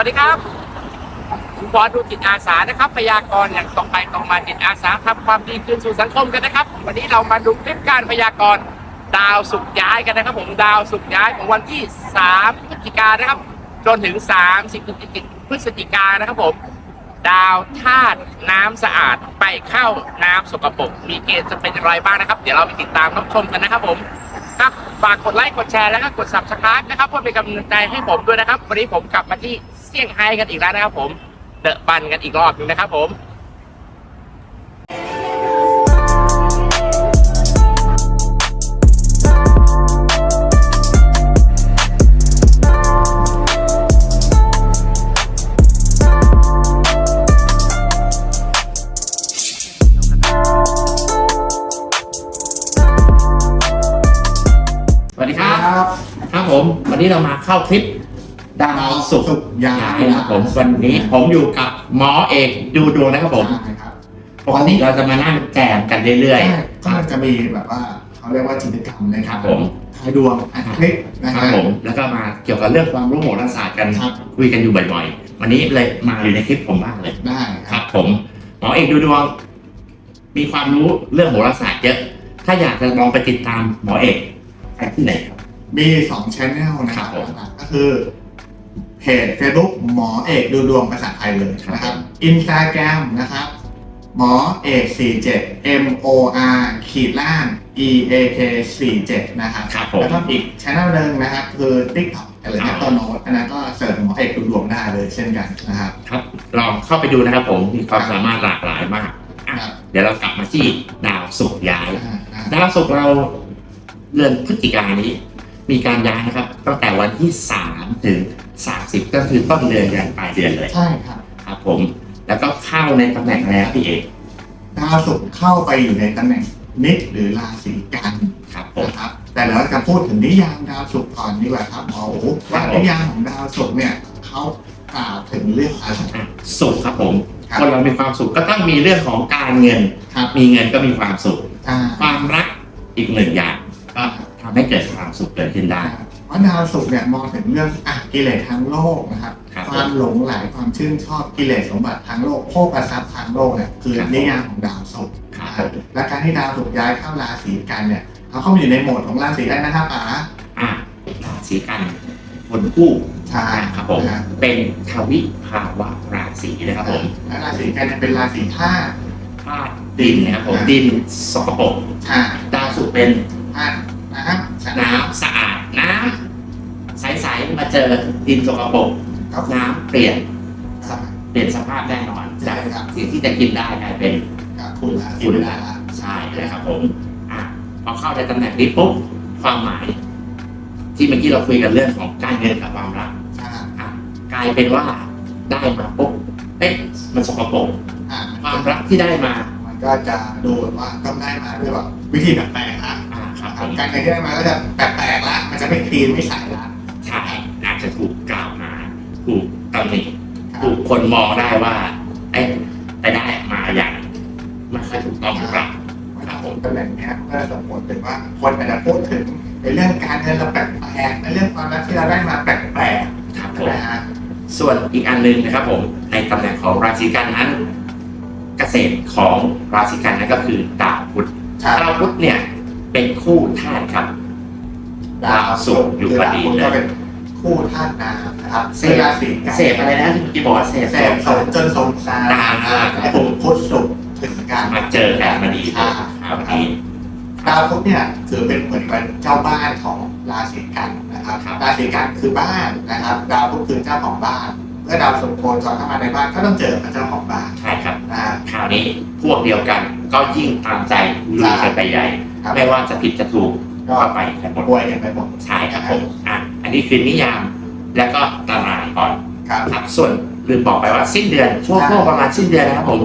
วัสดีครับคุณบอดูจิตอาสานะครับพยากรณ์อย่างตรงไปตรงมาจิตอาสาทำความดีคืนสู่สังคมกันนะครับ วันนี้เรามาดูคลิปการพยากรณ์ดาวสุกย้ายกันนะครับ ผมดาวสุกย้ายของวันที่ 3 พฤศจิกายนนะครับ จนถึง 30 พฤศจิกายนนะครับผมดาวธาตุน้ำสะอาดไปเข้าน้ำสกปรกมีเกณฑ์จะเป็นอย่างไรบ้างนะครับ เดี๋ยวเราไปติดตามรับชมกันนะครับผม ครับ ฝากกดไลค์กดแชร์แล้วก็กด subscribe นะครับเพื่อเป็นกำลังใจให้ผมด้วยนะครับ วันนี้ผมกลับมาที่เซี่ยงไฮ้กันอีกแล้วนะครับผมเดอะบันกันอีกรอบหนึงนะครับผม ครับครับผม วันนี้เรามาเข้าคลิปดาวสุกร์สุกร์ย้ายนะครับผมวันนี้ผมอยู่กับหมอเอกดูดวงนะครับผมใช่ครับปกติเราจะมานั่งแจมกันเรื่อยใช่ก็จะมีแบบว่าเขาเรียกว่ากิจกรรมนะๆคครัรับบผมทายดวงอัดคลิปนะคครัรับบผมแล้วก็มาเกี่ยวกับเรื่องความรู้โหราศาสตร์กันครับคุยกันอยู่บ่อยๆ วันนี้เลยมาอยู่ในคลิปผมบ้างเลยได้คครัรับบผมหมอเอกดูดวง มีความรู้เรื่องโหราศาสตร์เยอะ ถ้าอยากจะลองไปติดตามหมอเอกไปที่ไหนครับ มีสองช่องนะครับครับผมก็คือเพจ Facebook หมอเอกดูดวงภาษาไทยเลยนะครับอินสตาแกรมนะครับ หมอเอก47 M O R ขีดล่าง E A K 47นะครับครับผม แล้วก็อีกช่องหนึ่งนะครับ คือ TikTok หรืออ่าแอปโตโนตอันนั้นก็เสิร์ชหมอเอกดูดวงได้เลยเช่นกันนะครับ ครับลองเข้าไปดูนะครับผมมีความสามารถหลากหลายมากอะครับ เดี๋ยวเรากลับมาที่ดาวศุกร์ย้าย อ่าอ่าดาวศุกร์เราเดือนพฤศจิกายนนี้ มีการย้ายนะครับตั้งแต่วันที่ 3 ถึง 30 ก็คือต้นเดือนยันปลายเดือนเลยใช่ครับครับผม แล้วก็เข้าในตำแหน่งแล้วพี่เอกดาวศุกร์เข้าไปอยู่ในตำแหน่งนิดหรือราศีกันครับผมนะครับ แต่เราจะพูดถึงนิยามดาวศุกร์ก่อนดีกว่าครับหมอโอ๋ว่านิยามของดาวศุกร์เนี่ยเขากล่าวถึงเรื่องอะไรอะสุขครับผม ครับ คนเรามีความสุขก็ต้องมีเรื่องของการเงิน ครับมีเงินก็มีความสุข อ่าความรักอีกหนึ่งอย่างก็ทำให้เกิดความสุขเกิดขึ้นได้ เพราะดาวศุกร์เนี่ยมองถึงเรื่องอะกิเลสทางโลกนะครับ ครับ ความหลงไหลความชื่นชอบกิเลสสมบัติทางโลกโภคทรัพย์ทางโลกเนี่ยคือครับนิยามของดาวศุกร์ครับนะครับและการที่ดาวศุกร์ย้ายเข้าราศีกันเนี่ยเขาเข้ามาอยู่ในโหมดของราศีอะไรนะครับป๋าอะราศีกันคนคู่ใช่ครับผมนะเป็นทวิภาวะราศีนะครับผมและราศีกันเนี่ยเป็นราศีธาตุ ธาตุดินนะครับผมอ่า ดินสกปรกธาตุดาวศุกร์เป็นธาตุ น้ำสะอาดน้ำสะอาดน้ำใสๆมาเจอดินสกปรกครับน้ำเปลี่ยนครับเปลี่ยนสภาพแน่นอนใช่จากครับสิ่งที่จะกินได้กลายเป็นกับคุณราศีคุณดาละใช่นะครับผมอะพอเข้าในตำแหน่งนี้ปุ๊บความหมาย ที่เมื่อกี้เราคุยกันเรื่องของการเงินกับความรักใช่อะกลายเป็นว่าได้มาปุ๊บเอ๊ะมันสกปรกอ่าความรักที่ได้มา มันก็จะดูแบบว่าต้องได้มาด้วยแบบวิธีแปลกๆนะอ่า ครับผมการเงินที่ได้มาก็จะแปลกๆละมันจะไม่คลีนไม่ใสละใช่อาจจะถูกกล่าวหาถูกตำหนิครับถูกคนมองได้ว่าเอ๊ะไปได้มาอย่างไม่ค่อยถูกต้องหรือเปล่าครับผมตำแหน่งเนี้ยก็ส่งผลถึงว่าคนอาจจะพูดถึงในเรื่องการเงินเราแปลกๆในเรื่องความรักที่เราได้มาแปลกครับๆผมนะฮะส่วนอีกอันหนึงนะครับผมในตำแหน่งของราศีกันนั้น เกษตรของราศีกันนั้นก็คือดาวพุธใช่ดาวพุธเนี่ย เป็นคู่ธาตุครับ ดาวศุกร์อยู่พอดีเลย ก็เป็นคู่ธาตุน้ำนะครับเสคือพราศีกันเสพอะไรนะที่เมื่อกี้บอกว่าเสพเสพสมจนสมสารอ่าให้ผมพุทธสุขถึงกันมาเจอกันมาดีเลยครับนี้ดาวพุธเนี่ยถือเป็นเหมือนเป็นเจ้าบ้านของราศีกันนะครับ ครับ ราศีกันคือบ้านนะครับ ดาวพุธคือเจ้าของบ้าน เมื่อดาวศุกร์โคจรเข้ามาในบ้านก็ต้องเจอกับเจ้าของบ้านใช่ครับ นะฮะ คราวนี้พวกเดียวกันก็ยิ่งตามใจลุยกันไปใหญ่ ครับ ไม่ว่าจะผิดจะถูกก็ก็ไปกันหมดป่วยกันไปหมด ใช่ครับผมอะอันนี้คือนิยามแล้วก็ตารางก่อนครับ ครับ ส่วนลืมบอกไปว่าสิ้นเดือนช่วงใช่ ช่วงประมาณสิ้นเดือนนะครับผม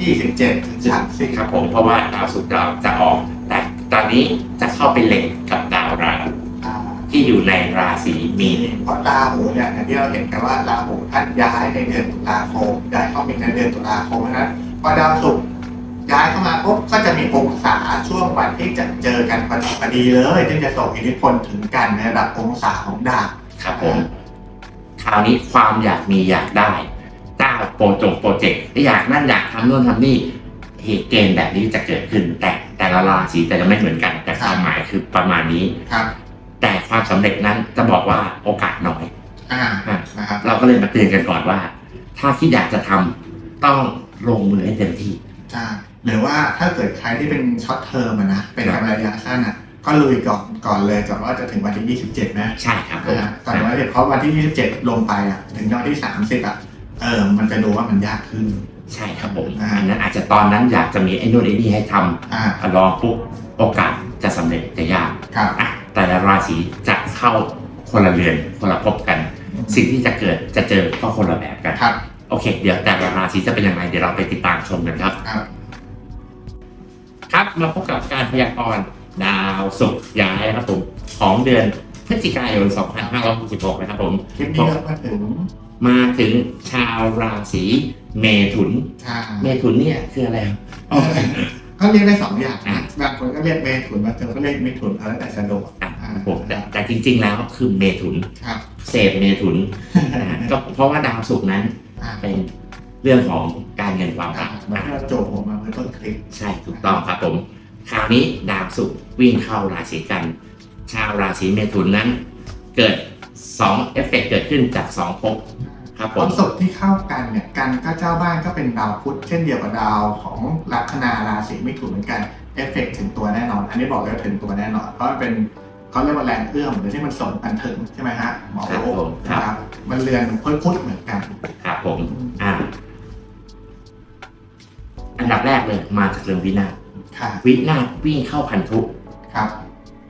27ถึง30ครับผมเพราะว่าดาวศุกร์เราจะออกแต่ตอนนี้จะเข้าไปเล็งกับดาวราหูอ่าที่อยู่ในราศีมีนเพราะราหูเนี่ยอย่างที่เราเห็นกันว่าราหูท่านย้ายในเดือนตุลาคมย้ายเข้ามีในเดือนตุลาคมนะพอดาวศุกร์ ย้ายเข้ามาปุ๊บก็จะมีองศาช่วงวันที่จะเจอกันพอดีพอดีเลยที่จะส่งอิทธิพลถึงกันในระดับองศาของดาวครับผมครราวนี้ความอยากมีอยากได้ถ้าโปรจงโปรเจกต์อยากนั่นอยากทำโน่นทำนี่เหตุเกณฑ์แบบนี้จะเกิดขึ้น แต่แต่ละราศีแต่จะไม่เหมือนกัน แต่ความหมายคือประมาณนี้ครับ แต่ความสำเร็จนั้นจะบอกว่าโอกาสน้อยอ่าอะนะครับเราก็เลยมาเตือนกันก่อนว่า ถ้าคิดอยากจะทำต้องลงมือให้เต็มที่ใช่ หรือว่าถ้าเกิดใครที่เป็นช็อตเทอมอะนะเป็นครับกำไรระยะสั้นอะก็ลุยก่อนก่อนเลยก่อนว่าจะถึงวันที่ 27 นะใช่ครับผมนะฮะก่อนวันที่เพราะวันที่ 27 ลงไปอะถึงวันที่ 30 อะเออมันจะดูว่ามันยากขึ้น ใช่ครับผมอ่าอันนั้นอาจจะตอนนั้นอยากจะมีไอ้นู่นไอ้นี่ให้ทอ่าำลองปุ๊บโอกาสจะสำเร็จจะยากครับอะแต่ละราศีจะเข้าคนละเรือนคนละภพกัน สิ่งที่จะเกิดจะเจอก็คนละแบบกันครับโอเค เดี๋ยวแต่ละราศีจะเป็นยังไงเดี๋ยวเราไปติดตามชมกันครับครับครับ มาพบกับการพยากรณ์ดาวศุกร์ย้ายนะครับผมของเดือนพฤศจิกายน 2566 นะครับผมคลิปนี้ก็มาถึงมาถึงชาวราศีเมถุน ชาเมถุนเนี่ยคืออะไรครับเออก็เรียกได้สองอย่างอะบางคนก็เรียกเมถุนบางคนก็เรียกมิถุนแล้วแต่สะดวกอะผมแต่แต่จริง ๆ แล้วคือเมถุนครับเสพเมถุนอ่าก็เพราะว่าดาวศุกร์นั้นอ่าเป็นเรื่องของ การเงินความอ่ารักมันก็โจทย์ผมมาเมื่อต้นคลิปใช่ถูกต้องครับผม คราวนี้ดาวศุกร์วิ่งเข้าราศีกัน ชาวราศีเมถุนนั้น เกิด2เอฟเฟกต์เกิดขึ้นจาก2ภพครับผความมสุขที่เข้ากันเนี่ยกันก็เจ้าบ้านก็เป็นดาวพุธเช่นเดียวกับดาวของลัคนาราศีมิถุนเหมือนกันเอฟเฟกต์ถึงตัวแน่นอน อันนี้บอกเลยว่าถึงตัวแน่นอนเพราะมันเป็นเขาเรียกว่าแรงเอื้อมหรือที่มันส่งกันถึงใช่ไหมฮะหมอครับโอ๊ผมครับนะครับมันเรือนพุธพุธเหมือนกันครับผมอ่า อันดับแรกเลยมาจากเรื่องวินาศค่ะวินาศวิ่งเข้าพันธุครับ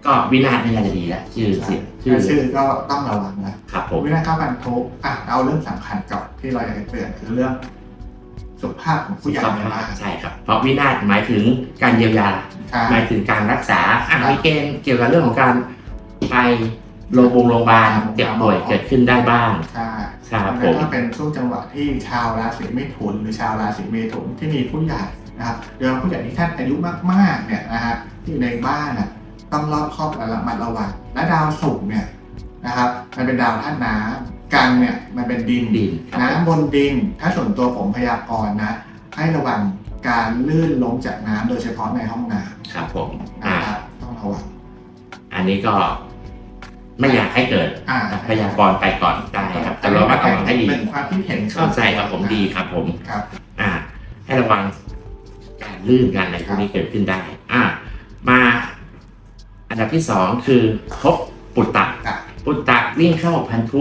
ก็วินาศไม่น่าจะดีแล้วชื่อสิชื่อชื่อก็ต้องระวังนะครับผมวินาศเข้าบันทุกอะเอาเรื่องสำคัญก่อนที่เราอยากจะเตือนคือเรื่องสุขภาพของผู้ใหญ่ในบ้านใช่ครับ เพราะวินาศหมายถึงการเยียวยาใช่หมายถึงการรักษาอะครับมีเกณฑ์เกี่ยวกับเรื่องของการไป โรงพยาบาลโรงพยาบาลเจ็บป่วยเกิดขึ้นได้บ้าง ใช่ครับผแล้วมก็เป็นช่วงจังหวะที่ชาวราศีเมถุนหรือชาวราศีเมถุนที่มีผู้ใหญ่นะครับโดยเฉพาะผู้ใหญ่ที่ท่านอายุมากๆเนี่ยนะฮะที่อยู่ในบ้านน่ะต้องรอบคอบและระมัดระวังและดาวศุกร์เนี่ยนะครับ มันเป็นดาวธาตุน้ำกันเนี่ยมันเป็นดินดินครับ น้ำบนดิน ถ้าส่วนตัวผมพยากรณ์นะ ให้ระวังการลื่นล้มจากน้ำโดยเฉพาะในห้องน้ครับผมำอ่านะครับต้องระวัง อันนี้ก็ ไม่อยากให้เกิดอ่าพยากรณ์ไปก่อนได้ครับแต่เราก็ระวังให้ดีเป็นความคิดเห็นเข้าใจครับผมดีครับผมครับอ่า ให้ระวังการลื่นการอะไรพวกนี้เกิดขึ้นได้ อ่า มาอันดับที่สองคือพบปุตตะอะปุตตะวิ่งเข้าพันธุ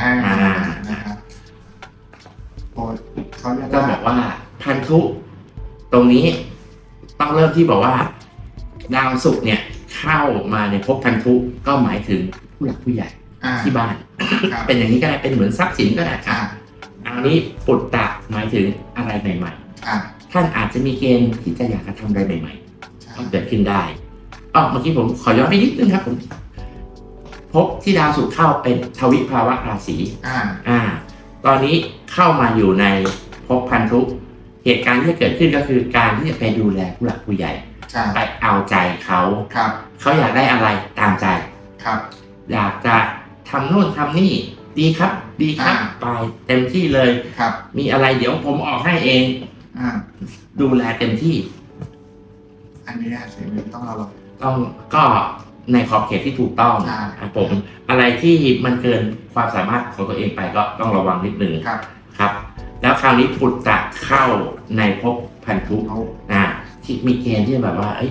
อ่าอ่านะครับโอ้เขาเรียกก็ว่าบอกว่าพันธุ ตรงนี้ต้องเริ่มที่บอกว่า ดาวศุกร์เนี่ยเข้ามาในภพพันธุก็หมายถึง ผู้หลักผู้ใหญ่อ่า ที่บ้าน ครับ เป็นอย่างนี้ก็ได้เป็นเหมือนทรัพย์สินก็ได้อ่าอะอันนี้ปุตตะหมายถึงอะไรใหม่ อ่าๆ ท่านอาจจะมีเกณฑ์ที่จะอยากจะทำอะไรใหม่ๆใช่ก็เกิดขึ้นได้อ๋อเมื่อกี้ผมขอย้อนไปนิดนึงครับผมพบที่ดาวศุกร์เข้าเป็นทวิภาวะราศี อ่าอ่า ตอนนี้เข้ามาอยู่ในภพพันธุ เหตุการณ์ที่จะเกิดขึ้นก็คือการที่จะไปดูแลผู้หลักผู้ใหญ่ ใช่ไปเอาใจเขา ครับเขาอยากได้อะไรตามใจ ครับ อยากจะทำนู่นทำนี่ดีครับ ดีครับอ่าไปเต็มที่เลยครับ มีอะไรเดี๋ยวผมออกให้เองอ่าดูแลเต็มที่ อันนี้อาจจะต้องระวังต้องก็ในขอบเขตที่ถูกต้องใช่ครับผมอะไรที่มันเกินความสามารถของตัวเองไปก็ต้องระวังนิดนึงครับครับ แล้วคราวนี้ปุตตะเข้าในภพพันธุเขาอ่าที่มีเกณฑ์ที่แบบว่าเอ้ย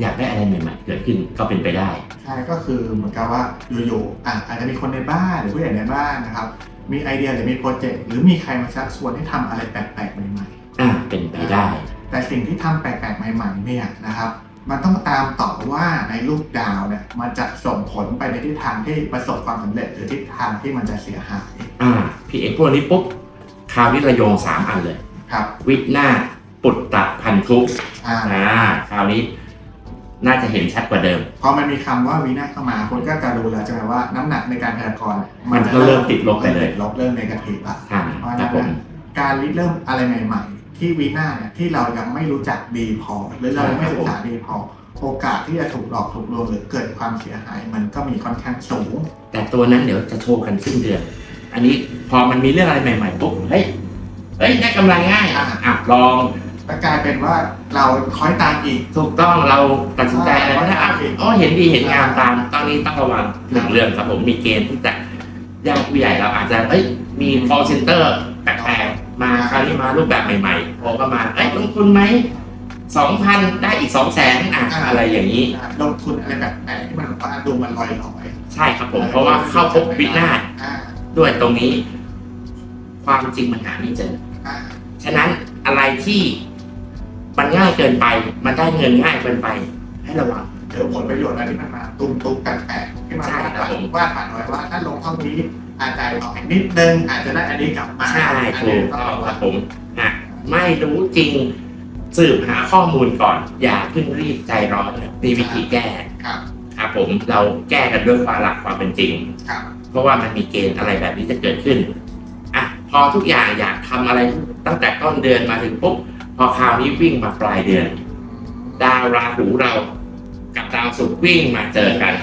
อยากได้อะไรใหม่ๆเกิดขึ้นก็เป็นไปได้ ใช่ก็คือเหมือนกับว่าอยู่ๆอะอาจจะมีคนในบ้านหรือผู้ใหญ่ในบ้านนะครับ มีไอเดียหรือมีโปรเจกต์หรือมีใครมาชักชวนให้ทำอะไรแปลกๆใหม่ๆอ่าเป็นไปได้แต่สิ่งที่ทำแปลกๆใหม่ๆเนี่ยนะครับ มันต้องตามต่อว่าในรูปดาวเนี่ยมันจะส่งผลไปในทิศทางที่ประสบความสำเร็จ หรือทิศทางที่มันจะเสียหายอ่าพี่เอกพวกนี้ปุ๊บคราวนี้ระโยงสามอันเลย ครับวิหน้าศปุตตะพันธุอ่า อ่าคราวนี้ น่าจะเห็นชัดกว่าเดิม พอมันมีคำว่าวินาศเข้ามาคนก็จะรู้แล้วใช่ไหมว่าน้ำหนักในการพยากรณ์มันก็เริ่มติดลบไปเลยติดลบเริ่มในกระถิบละอ่าเพราะฉะครันั้บนผม นะการริเริ่มอะไรใหม่ ๆ ที่วินาศเนี่ยที่เรายังไม่รู้จักดีพอ หรือเรายังไม่ศึกษาดีพอ โอกาสที่จะถูกหลอกถูกลวงหรือเกิดความเสียหาย มันก็มีค่อนข้างสูง แต่ตัวนั้นเดี๋ยวจะโชว์กันสิ้นเดือน อันนี้พอมันมีเรื่องอะไรใหม่ๆปุ๊บ เฮ้ย เฮ้ยได้กำไรง่าย อะอะลอง ก็กลายเป็นว่าเราคอยตามอีก ถูกต้องเราตัดสินใจอะไรไม่ได้อะอ๋อเห็นดีเห็นงามตามตอนนี้ต้องระวังหนึ่งเรื่องครับผมมีเกณฑ์ที่จะญาติผู้ใหญ่เราอาจจะเอ้ยมี call center แปลกๆมาคราวนี้มารูปแบบใหม่ๆโทรก็มาเอ้ยลงทุนไหมสองพันได้อีกสองแสนอะอะไรอย่างนี้ ลงทุนอะไรแบบไหนที่มันแบบว่าดูมันลอยลอยใช่ครับผม เพราะว่าเข้าพบวินาศอ่าด้วยตรงนี้ ความจริงมันหาไม่เจอ อ่าฉะนั้นอะไรที่ มันง่ายเกินไป มันได้เงินง่ายเกินไป ให้ระวังเดี๋ยวผลประโยชน์อะไรที่มันมาตุ้มตุ้มแปลกๆที่มันใช่ครับผมว่าผ่านไว้ว่าถ้าลงเท่านี้อาจจะออกอีกนิดนึงอาจจะได้อันนี้กลับมาใช่อันถูนี้กต้ต้ององครับผมอะไม่รู้จริงสืบหาข้อมูลก่อน อย่าเพิ่งรีบใจร้อนมีวิธีแก้ครับครับผมเราแก้กันด้วยความหลักความเป็นจริงครับเพราะว่ามันมีเกณฑ์อะไรแบบนี้จะเกิดขึ้นอะพอทุกอย่างอยากทำอะไรตั้งแต่ต้นเดือนมาถึงปุ๊บพ อคราวนี้วิ่งมาปลายเดือน ดาวราหูเรากับดาวศุกร์วิ่งมาเจอกัน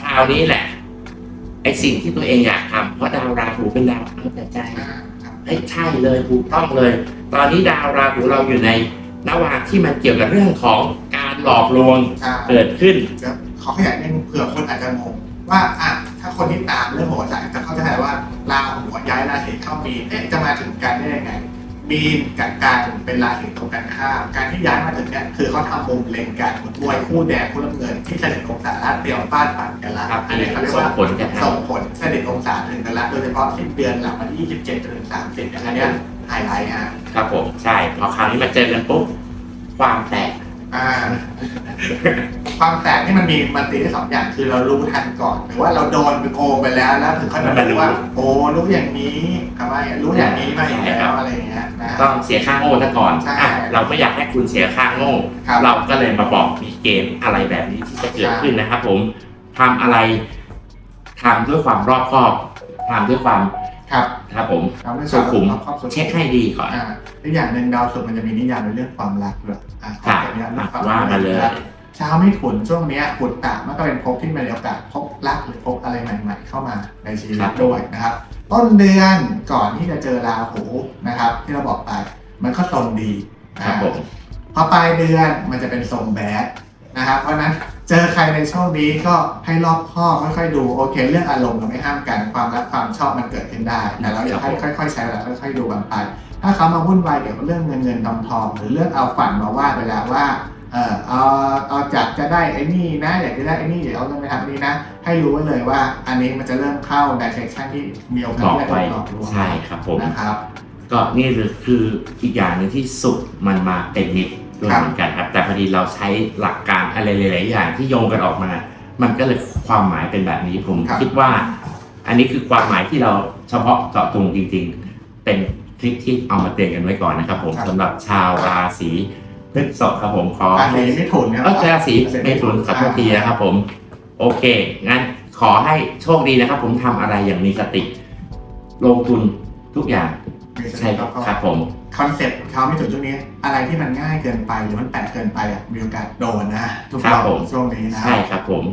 คราวนี้แหละไอสิ่งที่ตัวเองอยากทำเพราะดาวราหูเป็นดาวเอาแต่ใจอ่าครับเอ้ยใช่เลยถูกต้องเลย ตอนนี้ดาวราหูเราอยู่ในนวางที่มันเกี่ยวกับเรื่องของการหลอกลวงอ่าเกิดขึ้นเดี๋ยวขอขยายนิดนึงเผื่อคนอาจจะงงว่าอะถ้าคนที่ตามเรื่องโหราศาสตร์จะเข้าใจว่าราหูย้ายราศีเข้ามีนเอ๊ะจะมาถึงกันได้ยังไง มีนกับการเป็นราศีตรงกันข้าม การที่ย้ายมาถึงเนี่ยคือเขาทำมุมเล็งกันเหมือนมวยคู่แดงคู่น้ำเงิน ที่เสด็จองศาแล้วเตรียมฟาดฟันกันละครับอันนี้เขาเรียกส่งว่าผลกันนะส่งผลเสด็จองศาถึงกันละโดยเฉพาะสิ้นเดือนหลังวันที่ 27จนถึง30เนี่ยอันเนี้ยไฮไลท์ฮะ ครับผมใช่พอคราวนี้มาเจอกันปุ๊บความแตก อ่า ความแตกนี่มันมีมันตีได้สองอย่างคือเรารู้ทันก่อน หรือว่าเราโดนเป็นโกงไปแล้วแล้วถึงค่อยมารู้ว่า โอ้รู้อย่างนี้ทำไมรู้อย่างนี้มาอีกแล้วอะไรอย่างเงี้ยนะ ต้องเสียค่าโง่ซะก่อนใช่อะเราไม่อยากให้คุณเสียค่าโง่ ครับ เราก็เลยมาบอกมีเกณฑ์อะไรแบบนี้ที่จะเกิดขึ้นนะครับผมทำอะไรทำด้วยความรอบคอบทำด้วยความ ครับครับผมเราไม่สุขุมครอบสุขุมเช็คให้ดีก่อนอ่าอีกอย่างหนึ่งดาวศุกร์มันจะมีนิยามในเรื่องความรักด้วยอ่าครับขออนุญตเรื่องความว่ามาเลยรักชาวไม่ถุนช่วงเนี้ยปุตตะมันก็เป็นภพที่มีโอกาสพบรักหรือพบอะไรใหม่ ๆ เข้ามาในชีวิตด้วยนะครับ ต้นเดือนก่อนที่จะเจอราหูนะครับ ที่เราบอกไปมันก็ทรงดีครับผมพอปลายเดือนมันจะเป็นทรงแบดนะครับเพราะฉะนั้น เจอใครในช่วงนี้ก็ให้รอบคอบค่อยๆดูโอเค เรื่องอารมณ์เราไม่ห้ามกันความรักความชอบมันเกิดขึ้นได้ แต่เราอยากให้ค่อยๆใช้เวลาค่อยๆดูกันไป ถ้าเขามาวุ่นวายเกี่ยวกับเรื่องเงินเงินทองทองหรือเรื่องเอาฝันมาว่าไปแล้วว่าเออเอาเอาจากจะได้ไอ้นี่นะ อยากจะได้ไอ้นี่เดี๋ยวเอาเงินไปทำนี้นะ ให้รู้ไว้เลยว่าอันนี้มันจะเริ่มเข้าในเซสชันที่มีโอกาบสอกที่จะโดไว้นหลอกลวงใช่ครับผมนะครับ ก็นี่คืออีกอย่างหนึงที่สุดมันมาเป็นนิด ด้วยครับเหมือนกันครับ แต่พอดีเราใช้หลักการอะไรหลายๆอย่างที่โยงกันออกมา มันก็เลยความหมายเป็นแบบนี้ผมครับคิดว่า อันนี้คือความหมายที่เราเฉพาะเจาะจงจริง ๆ เป็นคลิปที่เอามาเตือนกันไว้ก่อนนะครับ ผมสำหรับชาวราศีพฤษภครับผมขอราให้ศีมิถุนครับเออราศีเมถุนขอโทษทีนะครับผม โอเค งั้นขอให้โชคดีนะครับ ผมทำอะไรอย่างมีสติ ลงทุนทุกอย่าง มีสติใช่ครับครับผมคอนเซ็ปต์เขาไม่ถึงช่วงนี้ อะไรที่มันง่ายเกินไปหรือมันแปลกเกินไปอะมีโอกาสโดนนะทุกครัรบอบผมช่วงนี้นะใช่ครับผม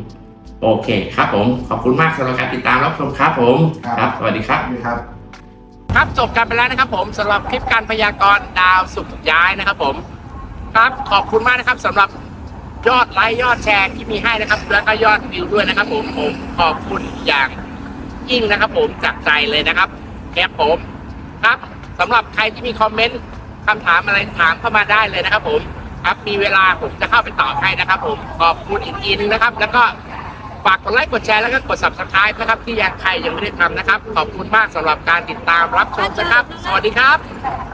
โอเคครับผม ขอบคุณมากสำหรับการติดตามรับชมครับผมครับสวัสดีครับดีครับ ครับจบกันไปแล้วนะครับผมสำหรับคลิปการพยากรณ์ดาวสุกร์ย้ายนะครับผม ครับขอบคุณมากนะครับสำหรับยอดไลค์ยอดแชร์ที่มีให้นะครับ แล้วก็ยอดวิวด้วยนะครับ ผมผมขอบคุณอย่างยิ่งนะครับ ผมจากใจเลยนะครับแครับผมครับ สำหรับใครที่มีคอมเมนต์คำถามอะไรถามเข้ามาได้เลยนะครับ ผมครับมีเวลาผมจะเข้าไปตอบให้นะครับ ผมขอบคุณอีกทีนึงนะครับ แล้วก็ฝากกดไลค์กดแชร์แล้วก็กด subscribe นะครับ ที่ยังใครยังไม่ได้ทำนะครับ ขอบคุณมากสำหรับการติดตามรับชมนะครับ สวัสดีครับ